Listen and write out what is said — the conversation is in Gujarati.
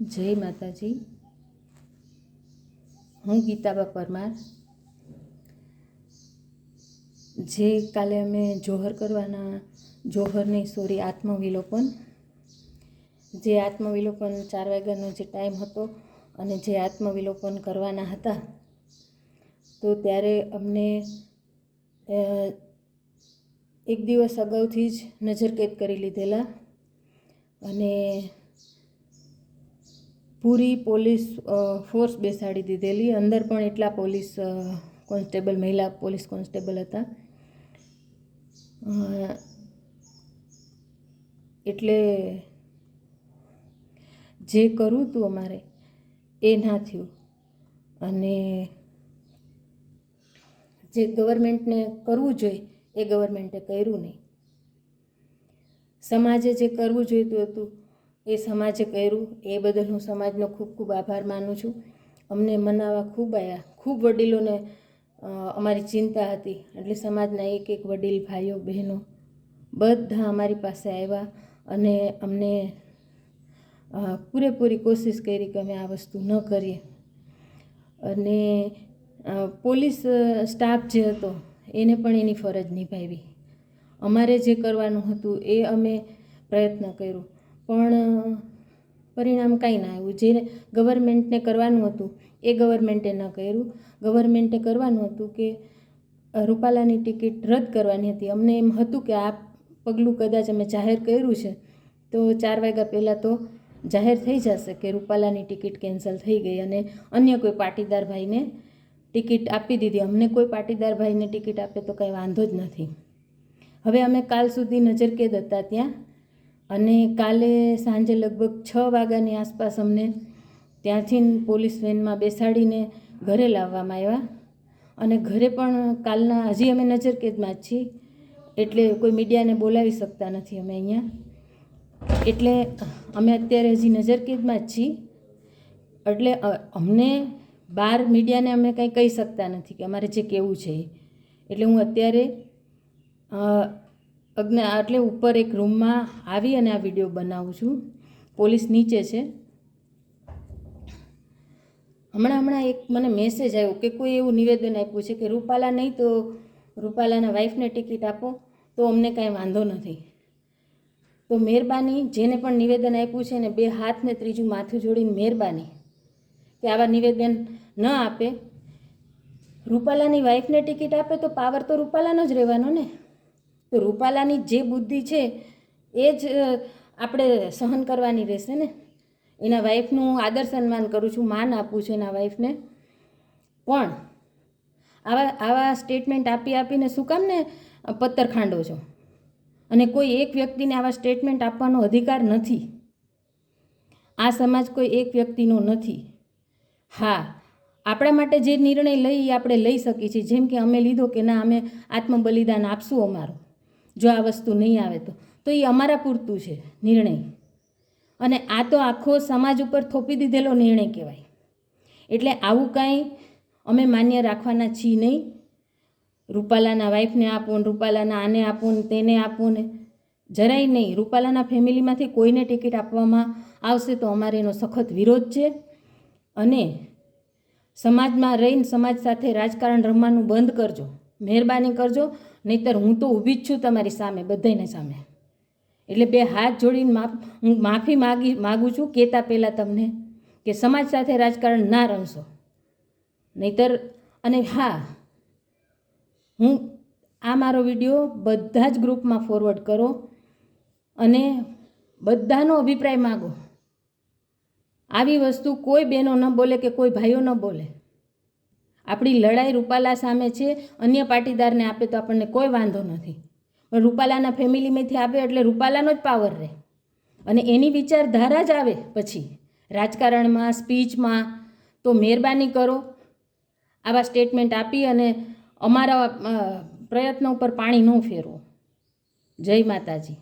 જય માતાજી. હું ગીતાબા પરમાર. જે કાલે અમે જોહર કરવાના, જોહરની સોરી આત્મવિલોપન. જે આત્મવિલોપન ચાર વાગ્યાનો જે ટાઈમ હતો અને જે આત્મવિલોપન કરવાના હતા, તો ત્યારે અમને એક દિવસ અગાઉથી જ નજરકેદ કરી લીધેલા. અને પૂરી પોલીસ ફોર્સ બેસાડી દીધેલી. અંદર પણ એટલા પોલીસ કોન્સ્ટેબલ, મહિલા પોલીસ કોન્સ્ટેબલ હતા. એટલે જે કરવું હતું અમારે, એ ના થયું. અને જે ગવર્મેન્ટને કરવું જોઈએ, એ ગવર્મેન્ટે કર્યું નહીં. સમાજે જે કરવું જોઈતું હતું એ સમાજે કર્યું, એ બદલ હું સમાજનો ખૂબ ખૂબ આભાર માનું છું. અમને મનાવવા ખૂબ આવ્યા ખૂબ વડીલોને અમારી ચિંતા હતી. એટલે સમાજના એક એક વડીલ, ભાઈઓ, બહેનો બધા અમારી પાસે આવ્યા અને અમને પૂરેપૂરી કોશિશ કરી કે અમે આ વસ્તુ ન કરીએ. અને પોલીસ સ્ટાફ જે હતો, એને પણ એની ફરજ નિભાવી. અમારે જે કરવાનું હતું એ અમે પ્રયત્ન કર્યો. પણ પરિણામ કાંઈ ના આવ્યું. જે ગવર્મેન્ટને કરવાનું હતું, એ ગવર્મેન્ટે ન કર્યું. ગવર્મેન્ટે કરવાનું હતું કે રૂપાલાની ટિકિટ રદ કરવાની હતી. અમને એમ હતું કે આ પગલું કદાચ અમે જાહેર કર્યું છે, તો ચાર વાગ્યા પહેલાં તો જાહેર થઈ જશે કે રૂપાલાની ટિકિટ કેન્સલ થઈ ગઈ અને અન્ય કોઈ પાટીદાર ભાઈને ટિકિટ આપી દીધી. અમને કોઈ પાટીદાર ભાઈને ટિકિટ આપે તો કંઈ વાંધો જ નથી. હવે અમે કાલ સુધી નજરકેદ હતા ત્યાં. અને કાલે સાંજે લગભગ છ વાગ્યાની આસપાસ અમને ત્યાંથી પોલીસ વેનમાં બેસાડીને ઘરે લાવવામાં આવ્યા. અને ઘરે પણ કાલના હજી અમે નજરકેદમાં જ છીએ. એટલે કોઈ મીડિયાને બોલાવી શકતા નથી અમે અહીંયા. એટલે અમે અત્યારે હજી નજરકેદમાં જ છીએ. એટલે અમને બહાર મીડિયાને અમે કંઈ કહી શકતા નથી કે અમારે જે કહેવું છે એટલે હું અત્યારે અ, અજ્ઞા એટલે ઉપર એક રૂમમાં આવી અને આ વીડિયો બનાવું છું. પોલીસ નીચે છે. હમણાં હમણાં એક મને મેસેજ આવ્યો કે કોઈ એવું નિવેદન આપ્યું છે કે રૂપાલા નહીં તો રૂપાલાના વાઈફને ટિકિટ આપો તો અમને કાંઈ વાંધો નથી. તો મહેરબાની જેને પણ નિવેદન આપ્યું છે ને બે હાથને ત્રીજું માથું જોડીને મહેરબાની કે આવા નિવેદન ન આપે. રૂપાલાની વાઈફને ટિકિટ આપે તો પાવર તો રૂપાલાનો જ રહેવાનો ને? તો રૂપાલાની જે બુદ્ધિ છે, એ જ આપણે સહન કરવાની રહેશે ને? એના વાઈફનું આદર સન્માન કરું છું, માન આપું છું એના વાઈફને. પણ આવા આવા સ્ટેટમેન્ટ આપી આપીને શું કામ ને પત્તર ખાંડો છો? અને કોઈ એક વ્યક્તિને આવા સ્ટેટમેન્ટ આપવાનો અધિકાર નથી. આ સમાજ કોઈ એક વ્યક્તિનો નથી. હા, આપણા માટે જે નિર્ણય લઈ એ આપણે લઈ શકીએ છીએ. જેમ કે અમે લીધો કે ના, અમે આત્મબલિદાન આપશું અમારું. જો આ વસ્તુ નહીં આવે તો. તો એ અમારા પૂરતું છે, નિર્ણય. અને આ તો આખો સમાજ ઉપર થોપી દીધેલો નિર્ણય કહેવાય. એટલે આવું કાંઈ અમે માન્ય રાખવાના છીએ નહીં. રૂપાલાના વાઈફને આપો ને રૂપાલાના આને આપો ને તેને આપો ને જરાય નહીં. રૂપાલાના ફેમિલીમાંથી કોઈને ટિકિટ આપવામાં આવશે તો અમારે એનો સખત વિરોધ છે. અને સમાજમાં રહીને સમાજ સાથે રાજકારણ રમવાનું બંધ કરજો. મહેરબાની કરજો. નહીંતર હું તો ઊભી જ છું તમારી સામે બધાને સામે. એટલે બે હાથ જોડીને માફ, હું માફી માગી, માગું છું, કહેતા પહેલાં તમને કે સમાજ સાથે રાજકારણ ના રમશો. નહીતર, અને હા, હું આ મારો વીડિયો બધા જ ગ્રુપમાં ફોરવર્ડ કરો અને બધાનો અભિપ્રાય માગો. આવી વસ્તુ કોઈ બહેનો ન બોલે કે કોઈ ભાઈઓ ન બોલે. આપણી લડાઈ રૂપાલા સામે છે, અન્ય પાટીદારને આપે તો આપણને કોઈ વાંધો નથી. પણ રૂપાલાના ફેમિલીમાંથી આપે એટલે રૂપાલાનો જ પાવર રહે. અને એની વિચારધારા જ આવે પછી. રાજકારણમાં સ્પીચમાં તો મહેરબાની કરો. આવા સ્ટેટમેન્ટ આપી અને અમારા પ્રયત્નો ઉપર પાણી ન ફેરવો. જય માતાજી.